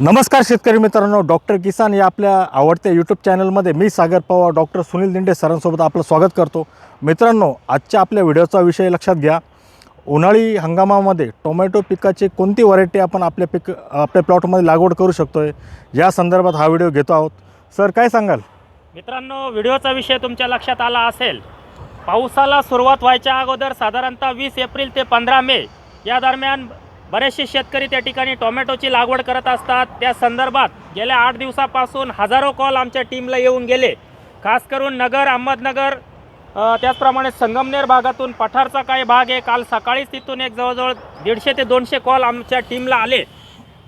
नमस्कार शेतकरी मित्रांनो डॉक्टर किसान या आपल्या आवडत्या यूट्यूब चॅनलमध्ये मी सागर पवार डॉक्टर सुनील दिंडे सरांसोबत आपलं स्वागत करतो. मित्रांनो आजच्या आपल्या व्हिडिओचा विषय लक्षात घ्या. उन्हाळी हंगामामध्ये टोमॅटो पिकाची कोणती व्हरायटी आपण आपल्या पिक आपल्या प्लॉटमध्ये लागवड करू शकतो आहे या संदर्भात हा व्हिडिओ घेतो आहोत. सर काय सांगाल? मित्रांनो व्हिडिओचा विषय तुमच्या लक्षात आला असेल. पावसाला सुरुवात व्हायच्या अगोदर साधारणतः वीस एप्रिल ते पंधरा मे या दरम्यान बरेचसे शेतकरी त्या ठिकाणी टोमॅटोची लागवड करत असतात. त्या संदर्भात गेल्या आठ दिवसापासून हजारो कॉल आमच्या टीमला येऊन गेले. खास करून नगर अहमदनगर त्याचप्रमाणे संगमनेर भागातून पठारचा काही भाग आहे. काल सकाळीच तिथून एक जवळजवळ दीडशे ते दोनशे कॉल आमच्या टीमला आले.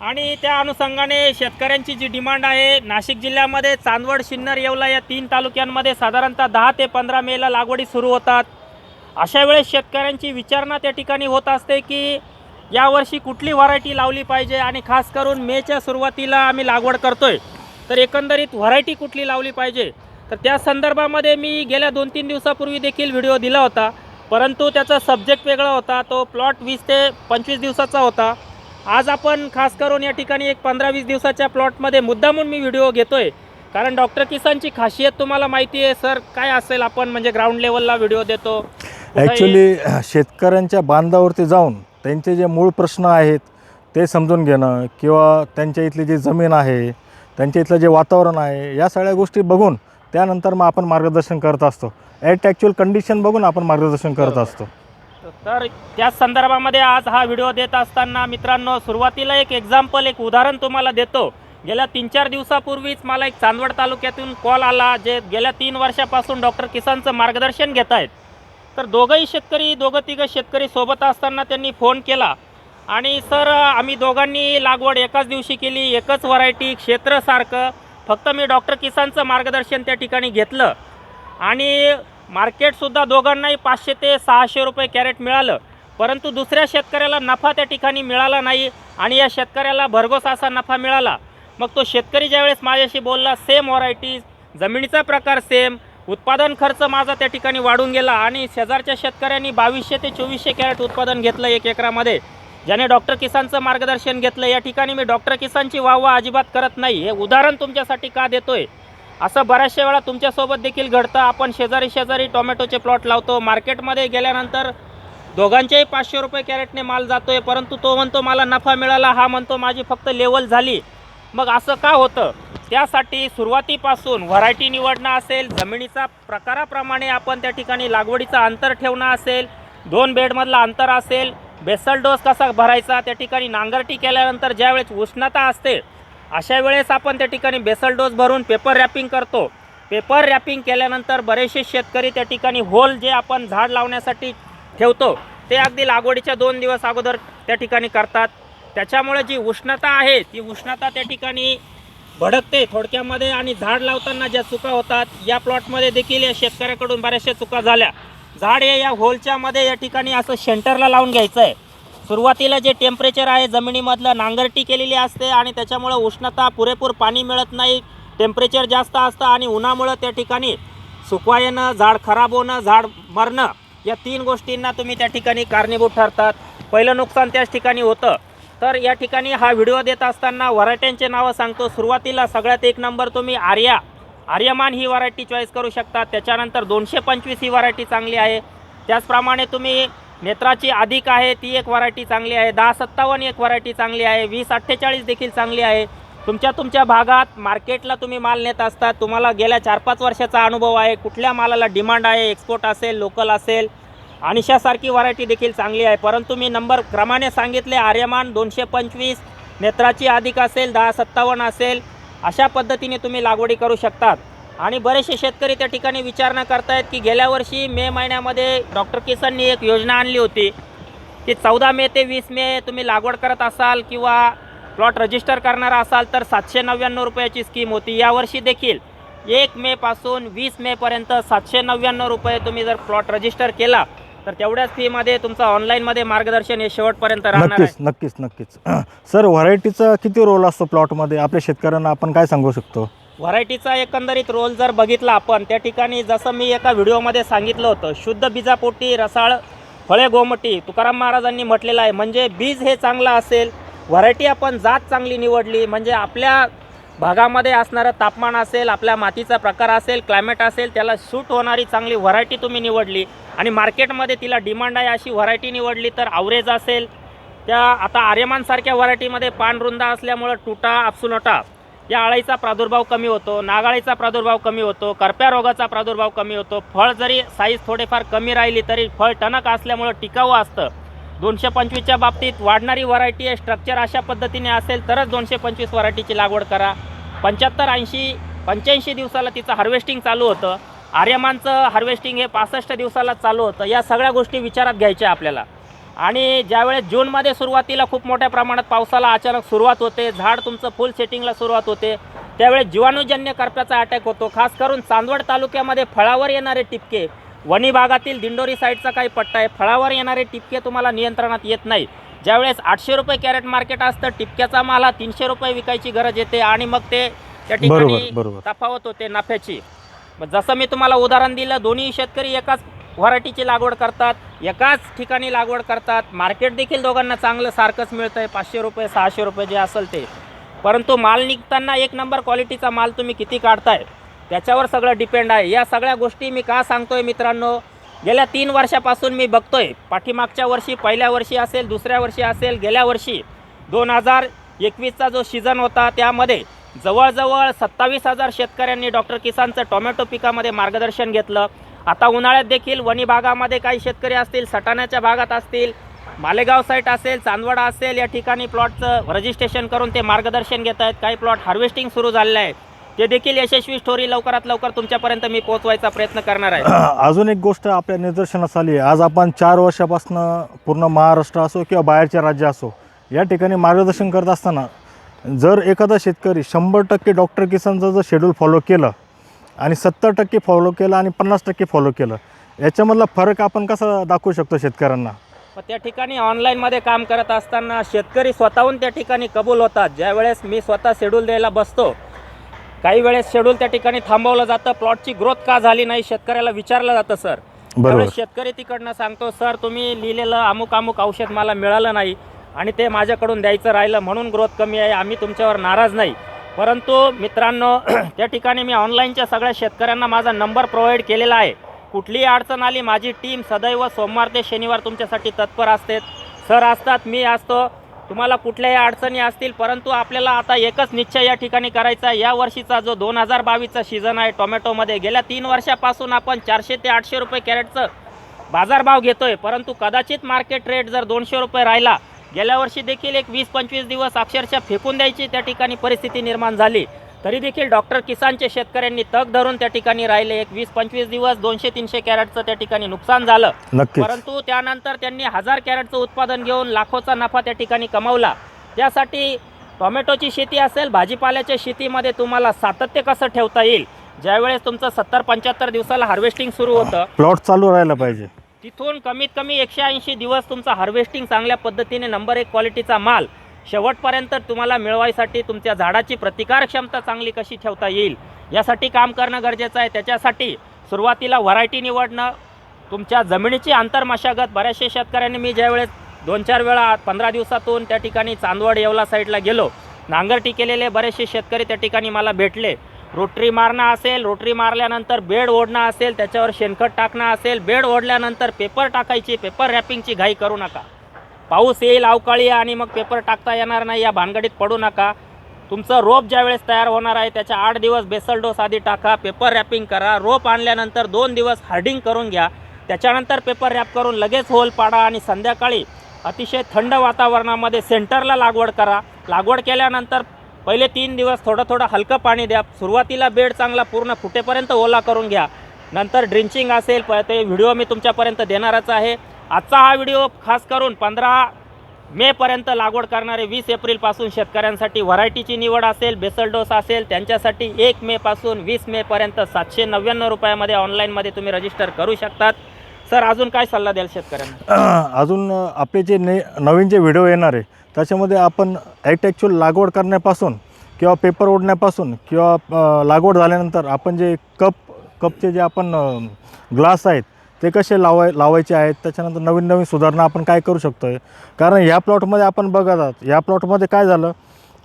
आणि त्या अनुषंगाने शेतकऱ्यांची जी डिमांड आहे नाशिक जिल्ह्यामध्ये चांदवड सिन्नर येवला या तीन तालुक्यांमध्ये साधारणतः दहा ते पंधरा मेला लागवडी सुरू होतात. अशा वेळेस शेतकऱ्यांची विचारणा त्या ठिकाणी होत असते की यावर्षी कुठली व्हरायटी लावली पाहिजे आणि खास करून मेच्या सुरुवातीला आम्ही लागवड करतोय. तर एकंदरीत व्हरायटी कुठली लावली पाहिजे? तर त्या संदर्भामध्ये मी गेल्या दोन तीन दिवसापूर्वी देखील व्हिडिओ दिला होता. परंतु त्याचा सब्जेक्ट वेगळा होता. तो प्लॉट वीस ते पंचवीस दिवसाचा होता. आज आपण खास करून या ठिकाणी एक पंधरा वीस दिवसाच्या प्लॉटमध्ये मुद्दामून मी व्हिडिओ घेतोय. कारण डॉक्टर किसानची खासियत तुम्हाला माहिती आहे सर काय असेल आपण म्हणजे ग्राउंड लेवलला व्हिडिओ देतो. ॲक्च्युली शेतकऱ्यांच्या बांधावरती जाऊन त्यांचे जे मूळ प्रश्न आहेत ते समजून घेणं किंवा त्यांच्या इथली जी जमीन आहे त्यांच्या इथलं जे वातावरण आहे या सगळ्या गोष्टी बघून त्यानंतर मग आपण मार्गदर्शन करत असतो. ॲट ॲक्च्युअल कंडिशन बघून आपण मार्गदर्शन करत असतो. तर त्या संदर्भामध्ये आज हा व्हिडिओ देत असताना मित्रांनो सुरुवातीला एक एक्झाम्पल एक उदाहरण तुम्हाला देतो. गेल्या तीन चार दिवसापूर्वीच मला एक चांदवड तालुक्यातून कॉल आला जे गेल्या तीन वर्षापासून डॉक्टर किसानचं मार्गदर्शन घेत आहेत तर दोघंही शेतकरी दोघं तिघं शेतकरी सोबत असताना त्यांनी फोन केला. आणि सर आम्ही दोघांनी लागवड एकाच दिवशी केली एकच व्हरायटी क्षेत्रसारखं फक्त मी डॉक्टर किसानचं मार्गदर्शन त्या ठिकाणी घेतलं. आणि मार्केटसुद्धा दोघांनाही पाचशे ते सहाशे रुपये कॅरेट मिळालं. परंतु दुसऱ्या शेतकऱ्याला नफा त्या ठिकाणी मिळाला नाही आणि या शेतकऱ्याला भरघोस असा नफा मिळाला. मग तो शेतकरी ज्यावेळेस माझ्याशी बोलला सेम व्हरायटीज जमिनीचा प्रकार सेम उत्पादन खर्च माझा त्या ठिकाणी वाढून गेला आणि शेजारच्या शेतकऱ्यांनी बावीसशे ते चोवीसशे कॅरेट उत्पादन घेतलं एक एकरामध्ये. ज्याने डॉक्टर किसानचं मार्गदर्शन घेतलं या ठिकाणी मी डॉक्टर किसानची वाहवा अजिबात करत नाही. हे उदाहरण तुमच्यासाठी का देतोय? असं बऱ्याचशा वेळा तुमच्यासोबत देखील घडतं. आपण शेजारी शेजारी टोमॅटोचे प्लॉट लावतो. मार्केटमध्ये गेल्यानंतर दोघांचेही पाचशे रुपये कॅरेटने माल जातोय परंतु तो म्हणतो मला नफा मिळाला हा म्हणतो माझी फक्त लेवल झाली. मग असं का होतं? त्यासाठी सुरुवातीपासून व्हरायटी निवडणं असेल जमिनीचा प्रकाराप्रमाणे आपण त्या ठिकाणी लागवडीचं अंतर ठेवणं असेल दोन बेडमधलं अंतर असेल बेसल डोस कसा भरायचा त्या ठिकाणी नांगरटी केल्यानंतर ज्यावेळेस उष्णता असते अशा वेळेस आपण त्या ठिकाणी बेसल डोस भरून पेपर रॅपिंग करतो. पेपर रॅपिंग केल्यानंतर बरेचसे शेतकरी त्या ठिकाणी होल जे आपण झाड लावण्यासाठी ठेवतो ते अगदी लागवडीच्या दोन दिवस अगोदर त्या ठिकाणी करतात. त्याच्यामुळे जी उष्णता आहे ती उष्णता त्या ठिकाणी भडकते थोडक्यामध्ये आणि झाड लावताना ज्या चुका होतात या प्लॉटमध्ये देखील या शेतकऱ्याकडून बऱ्याचशा चुका झाल्या. झाड हे या होलच्या मध्ये या ठिकाणी असं सेंटरला लावून घ्यायचं आहे सुरुवातीला जे टेम्परेचर आहे जमिनीमधलं नांगरटी केलेली असते आणि त्याच्यामुळं उष्णता पुरेपूर पाणी मिळत नाही. टेम्परेचर जास्त असतं आणि उन्हामुळं त्या ठिकाणी सुकवा येणं झाड खराब होणं झाड मरणं या तीन गोष्टींना तुम्ही त्या ठिकाणी कारणीभूत ठरतात. पहिलं नुकसान त्याच ठिकाणी होतं. तर या ठिकाणी हा व्हिडिओ देत असताना व्हरायट्यांचे नावं सांगतो. सुरुवातीला सगळ्यात एक नंबर तुम्ही आर्या. आर्यमान ही व्हरायटी चॉईस करू शकता. त्याच्यानंतर दोनशे पंचवीस ही व्हरायटी चांगली आहे. त्याचप्रमाणे तुम्ही नेत्राची अधिक आहे ती एक व्हरायटी चांगली आहे. दहा सत्तावन्न एक व्हरायटी चांगली आहे. वीस अठ्ठेचाळीस देखील चांगली आहे. तुमच्या तुमच्या भागात मार्केटला तुम्ही माल नेत असता. तुम्हाला गेल्या चार पाच वर्षाचा अनुभव आहे. कुठल्या मालाला डिमांड आहे एक्सपोर्ट असेल लोकल असेल अनिशासारखी व्हरायटी देखील चांगली आहे. परंतु मी नंबर क्रमाने सांगितले आर्यमान दोनशे पंचवीस नेत्राची अधिक असेल दहा सत्तावन्न असेल अशा पद्धतीने तुम्ही लागवडी करू शकतात. आणि बरेचसे शेतकरी त्या ठिकाणी विचारणा करतायत की गेल्या वर्षी मे महिन्यामध्ये डॉक्टर किसननी एक योजना आणली होती की चौदा मे ते वीस मे तुम्ही लागवड करत असाल किंवा प्लॉट रजिस्टर करणारा असाल तर सातशे नव्याण्णव रुपयाची स्कीम होती. यावर्षी देखील एक मेपासून वीस मेपर्यंत सातशे नव्याण्णव रुपये तुम्ही जर प्लॉट रजिस्टर केला तर तेवढ्याच फीमध्ये तुमचं ऑनलाईनमध्ये मार्गदर्शन हे शेवटपर्यंत राहणार आहे. नक्कीच नक्कीच. नक्कीच सर व्हरायटीचा किती रोल असतो प्लॉटमध्ये आपल्या शेतकऱ्यांना आपण काय सांगू शकतो? व्हरायटीचा एकंदरीत रोल जर बघितला आपण त्या ठिकाणी जसं मी एका व्हिडिओमध्ये सांगितलं होतं शुद्ध बीजापोटी रसाळ फळे गोमटी तुकाराम महाराजांनी म्हटलेलं आहे. म्हणजे बीज हे चांगलं असेल व्हरायटी आपण जात चांगली निवडली म्हणजे आपल्या भागामध्ये असणारं तापमान असेल आपल्या मातीचा प्रकार असेल क्लायमेट असेल त्याला सूट होणारी चांगली व्हरायटी तुम्ही निवडली. आणि मार्केटमध्ये तिला डिमांड आहे अशी व्हरायटी निवडली तर आवरेज असेल. त्या आता आर्यमानसारख्या व्हरायटीमध्ये पानरुंदा असल्यामुळं टुटा आपसुनटा या अळीचा प्रादुर्भाव कमी होतो नागाळीचा प्रादुर्भाव कमी होतो करप्या रोगाचा प्रादुर्भाव कमी होतो. फळ जरी साईज थोडेफार कमी राहिली तरी फळ टणक असल्यामुळं टिकाऊ असतं. दोनशे पंचवीसच्या बाबतीत वाढणारी व्हरायटी आहे स्ट्रक्चर अशा पद्धतीने असेल तरच दोनशे पंचवीस व्हरायटीची लागवड करा. पंच्याहत्तर ऐंशी पंच्याऐंशी दिवसाला तिचं हार्वेस्टिंग चालू होतं. आर्यमानचं हार्वेस्टिंग हे पासष्ट दिवसाला चालू होतं. या सगळ्या गोष्टी विचारात घ्यायच्या आपल्याला. आणि ज्यावेळेस जूनमध्ये सुरुवातीला खूप मोठ्या प्रमाणात पावसाला अचानक सुरुवात होते झाड तुमचं फुल सेटिंगला सुरुवात होते त्यावेळेस जीवाणूजन्य करप्याचा अटॅक होतो. खास करून चांदवड तालुक्यामध्ये फळावर येणारे टिपके वणी भागातील दिंडोरी साईडचा काही पट्टा आहे. फळावर येणारे टिपके तुम्हाला नियंत्रणात येत नाही. ज्यावेळेस आठशे रुपये कॅरेट मार्केट असतं टिपक्याचा माल हा तीनशे रुपये विकायची गरज येते आणि मग ते त्या ठिकाणी तफावत होते नफ्याची. मग जसं मी तुम्हाला उदाहरण दिलं दोन्ही शेतकरी एकाच व्हरायटीची लागवड करतात एकाच ठिकाणी लागवड करतात. मार्केट देखील दोघांना चांगलं सारखंच मिळतं आहे पाचशे रुपये सहाशे रुपये जे असेल ते. परंतु माल निघताना एक नंबर क्वालिटीचा माल तुम्ही किती काढताय? त्याच्यावर सगळं डिपेंड आहे. या सगळ्या गोष्टी मी का सांगतोय मित्रांनो? गेल्या तीन वर्षापासून मी बघतोय. पाठीमागच्या वर्षी पहिल्या वर्षी असेल दुसऱ्या वर्षी असेल गेल्या वर्षी दोन हजार एकवीसचा जो सीझन होता त्यामध्ये जवळजवळ सत्तावीस हजार शेतकऱ्यांनी डॉक्टर किसानचं टोमॅटो पिकामध्ये मार्गदर्शन घेतलं. आता उन्हाळ्यात देखील वणी भागामध्ये काही शेतकरी असतील सटाण्याच्या भागात असतील मालेगाव साईट असेल चांदवडा असेल या ठिकाणी प्लॉटचं रजिस्ट्रेशन करून ते मार्गदर्शन घेत आहेत काही प्लॉट हार्वेस्टिंग सुरू झालेलं आहे. ते देखील यशस्वी स्टोरी लवकरात लवकर तुमच्यापर्यंत मी पोहोचवायचा प्रयत्न करणार आहे. अजून एक गोष्ट आपल्या निदर्शनास आली आहे. आज आपण चार वर्षापासून पूर्ण महाराष्ट्र असो किंवा बाहेरचे राज्य असो या ठिकाणी मार्गदर्शन करत असताना जर एखादा शेतकरी शंभर टक्के डॉक्टर किसानचं जर शेड्यूल फॉलो केलं आणि सत्तर टक्के फॉलो केलं आणि पन्नास टक्के फॉलो केलं याच्यामधला फरक आपण कसा दाखवू शकतो शेतकऱ्यांना? मग त्या ठिकाणी ऑनलाईनमध्ये काम करत असताना शेतकरी स्वतःहून त्या ठिकाणी कबूल होतात. ज्यावेळेस मी स्वतः शेड्यूल द्यायला बसतो काही वेळेस शेड्यूल त्या ठिकाणी थांबवलं जातं. प्लॉटची ग्रोथ का झाली नाही शेतकऱ्याला विचारलं जातं सर बरोबर. त्यावेळेस शेतकरी तिकडनं सांगतो सर तुम्ही लिहिलेलं अमुक अमुक औषध मला मिळालं नाही आणि ते माझ्याकडून द्यायचं राहिलं म्हणून ग्रोथ कमी आहे आम्ही तुमच्यावर नाराज नाही. परंतु मित्रांनो त्या ठिकाणी मी ऑनलाईनच्या सगळ्या शेतकऱ्यांना माझा नंबर प्रोव्हाइड केलेला आहे. कुठलीही अडचण आली माझी टीम सदैव सोमवार ते शनिवार तुमच्यासाठी तत्पर असते. सर असतात मी असतो. तुम्हाला कुठल्याही अडचणी असतील परंतु आपल्याला आता एकच निश्चय या ठिकाणी करायचा आहे. या वर्षीचा जो दोन हजार बावीसचा सीझन आहे टोमॅटोमध्ये गेल्या तीन वर्षापासून आपण चारशे ते आठशे रुपये कॅरेटचं बाजारभाव घेतोय परंतु कदाचित मार्केट रेट जर दोनशे रुपये राहिला गेल्या वर्षी देखील एक वीस पंचवीस दिवस अक्षरशः फेकून द्यायची त्या ठिकाणी परिस्थिती निर्माण झाली. तरी देखील डॉक्टर किसानचे शेतकऱ्यांनी तग धरून त्या ठिकाणी राहिले. एक वीस पंचवीस दिवस दोनशे तीनशे कॅरेटचं त्या ठिकाणी नुकसान झालं. परंतु त्यानंतर त्यांनी हजार कॅरेटचं उत्पादन घेऊन लाखोचा नफा त्या ठिकाणी कमावला. त्यासाठी टोमॅटोची शेती असेल भाजीपाल्याच्या शेतीमध्ये तुम्हाला सातत्य कसं ठेवता येईल? ज्यावेळेस तुमचं सत्तर पंच्याहत्तर दिवसाला हार्वेस्टिंग सुरू होतं प्लॉट चालू राहायला पाहिजे. तिथून कमीत कमी एकशे ऐंशी दिवस तुमचा हार्वेस्टिंग चांगल्या पद्धतीने नंबर एक क्वालिटीचा माल शेवटपर्यंत तुम्हाला मिळवायसाठी तुमच्या झाडाची प्रतिकार क्षमता चांगली कशी ठेवता येईल यासाठी काम करणं गरजेचं आहे. त्याच्यासाठी सुरुवातीला व्हरायटी निवडणं तुमच्या जमिनीची आंतरमशागत. बऱ्याचशा शेतकऱ्यांनी मी ज्यावेळेस दोन चार वेळा पंधरा दिवसातून त्या ठिकाणी चांदवड येवला साईडला गेलो नांगरटी केलेले बरेचसे शेतकरी त्या ठिकाणी मला भेटले. रोटरी मारणं असेल रोटरी मारल्यानंतर बेड ओढणं असेल त्याच्यावर शेणखत टाकणं असेल बेड ओढल्यानंतर पेपर टाकायची पेपर रॅपिंगची घाई करू नका. पाऊस येईल अवकाळी आणि मग पेपर टाकता येणार नाही या भानगडीत पडू नका. तुमचं रोप ज्यावेळेस तयार होणार आहे त्याच्या आठ दिवस बेसल डोस आधी टाका पेपर रॅपिंग करा रोप आणल्यानंतर दोन दिवस हार्डिंग करून घ्या. त्याच्यानंतर पेपर रॅप करून लगेच होल पाडा आणि संध्याकाळी अतिशय थंड वातावरणामध्ये सेंटरला लागवड करा. लागवड केल्यानंतर पहिले तीन दिवस थोडं थोडं हलकं पाणी द्या. सुरुवातीला बेड चांगला पूर्ण फुटेपर्यंत ओला करून घ्या. नंतर ड्रिंचिंग असेल प ते व्हिडिओ मी तुमच्यापर्यंत देणारच आहे. आजचा हा व्हिडिओ खास करून पंधरा मेपर्यंत लागवड करणारे वीस एप्रिलपासून शेतकऱ्यांसाठी व्हरायटीची निवड असेल बेसल डोस असेल त्यांच्यासाठी एक मेपासून वीस मेपर्यंत सातशे नव्याण्णव रुपयामध्ये ऑनलाईनमध्ये तुम्ही रजिस्टर करू शकतात. सर अजून काय सल्ला द्याल शेतकऱ्यांना? अजून आपले जे ने नवीन जे व्हिडिओ येणार आहे त्याच्यामध्ये आपण ॲक्ट ॲक्च्युअल लागवड करण्यापासून किंवा पेपर ओढण्यापासून किंवा लागवड झाल्यानंतर आपण जे कप कपचे जे आपण ग्लास आहेत ते कसे लावाय लावायचे आहेत त्याच्यानंतर नवीन नवीन सुधारणा आपण काय करू शकतो आहे कारण ह्या प्लॉटमध्ये आपण बघत आहात या प्लॉटमध्ये काय झालं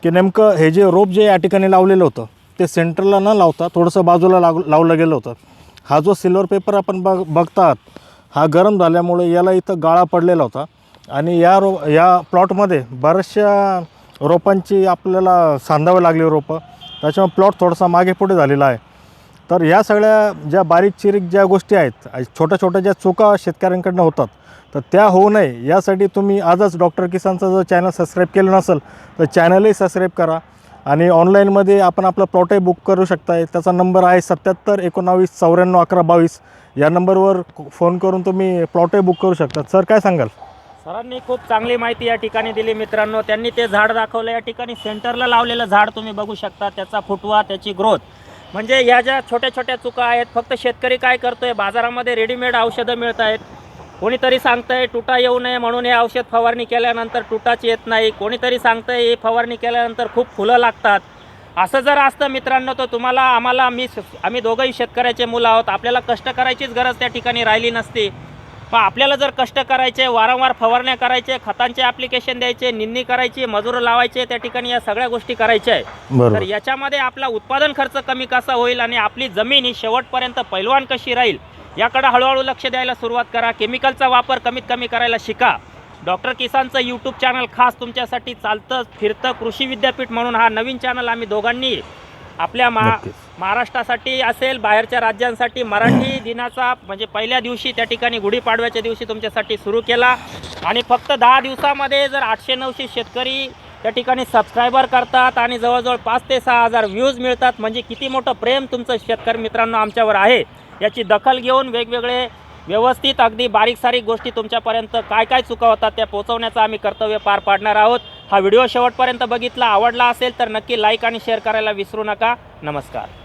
की नेमकं हे जे रोप जे या ठिकाणी लावलेलं होतं ते सेंटरला न लावता थोडंसं बाजूला लाग लावलं गेलं होतं. हा जो सिल्वर पेपर आपण बघ बघतात हा गरम झाल्यामुळे याला इथं गाळा पडलेला होता. आणि या रो या प्लॉटमध्ये बऱ्याचशा रोपांची आपल्याला सांधावे लागली रोपं. त्याच्यामुळे प्लॉट थोडासा मागे पुढे झालेला आहे. तर या सगळ्या ज्या बारीक चिरीक ज्या गोष्टी आहेत छोट्या छोट्या ज्या चुका शेतकऱ्यांकडनं होतात तर त्या होऊ नये. यासाठी तुम्ही आजच डॉक्टर किसानचं जर चॅनल सबस्क्राईब केलं नसेल तर चॅनलही सबस्क्राईब करा. आणि ऑनलाईनमध्ये आपण आपला प्लॉटही बुक करू शकताय. त्याचा नंबर आहे सत्याहत्तर एकोणावीस चौऱ्याण्णव अकरा बावीस. या नंबरवर फोन करून तुम्ही प्लॉटही बुक करू शकता. सर काय सांगाल? सरांनी खूप चांगली माहिती या ठिकाणी दिली मित्रांनो. त्यांनी ते झाड दाखवलं. या ठिकाणी सेंटरला लावलेलं झाड तुम्ही बघू शकता. त्याचा फुटवा त्याची ग्रोथ. म्हणजे या ज्या छोट्या छोट्या चुका आहेत फक्त शेतकरी काय करतोय बाजारामध्ये रेडीमेड औषधं मिळत आहेत कोणीतरी सांगतंय तुटा येऊ नये म्हणून हे औषध फवारणी केल्यानंतर तुटाच येत नाही. कोणीतरी सांगतंय हे फवारणी केल्यानंतर खूप फुलं लागतात. असं जर असतं मित्रांनो तर तुम्हाला आम्हाला मी आम्ही दोघंही शेतकऱ्याचे मुलं आहोत. आपल्याला कष्ट करायचीच गरज त्या ठिकाणी राहिली नसती. पण आपल्याला जर कष्ट करायचे वारंवार फवारण्या करायचे खतांचे ॲप्लिकेशन द्यायचे निंदणी करायची मजूर लावायचे त्या ठिकाणी या सगळ्या गोष्टी करायच्या आहे. तर याच्यामध्ये आपला उत्पादन खर्च कमी कसा होईल आणि आपली जमीन ही शेवटपर्यंत पैलवान कशी राहील याकडे हळूहळू लक्ष द्यायला सुरुवात करा. केमिकलचा वापर कमीत कमी करायला शिका. डॉक्टर किसानचं यूट्यूब चॅनल खास तुमच्यासाठी चालतं फिरतं कृषी विद्यापीठ म्हणून हा नवीन चॅनल आम्ही दोघांनी आपल्या मा. महाराष्ट्रासाठी असेल बाहेरच्या राज्यांसाठी मराठी दिनाचा म्हणजे पहिल्या दिवशी त्या ठिकाणी गुढीपाडव्याच्या दिवशी तुमच्यासाठी सुरू केला आणि फक्त दहा दिवसामध्ये जर आठशे नऊशे शेतकरी त्या ठिकाणी सबस्क्रायबर करतात आणि जवळजवळ पाच ते सहा हजार व्ह्यूज मिळतात म्हणजे किती मोठं प्रेम तुमचं शेतकरी मित्रांनो आमच्यावर आहे याची दखल घेऊन वेगवेगळे व्यवस्थित अगदी बारीक सारीक गोष्टी तुमच्यापर्यंत काय काय चुका होतात त्या पोहोचवण्याचं आम्ही कर्तव्य पार पाडणार आहोत. हा व्हिडिओ शेवटपर्यंत बघितला आवडला असेल तर नक्की लाईक आणि शेअर करायला विसरू नका. नमस्कार.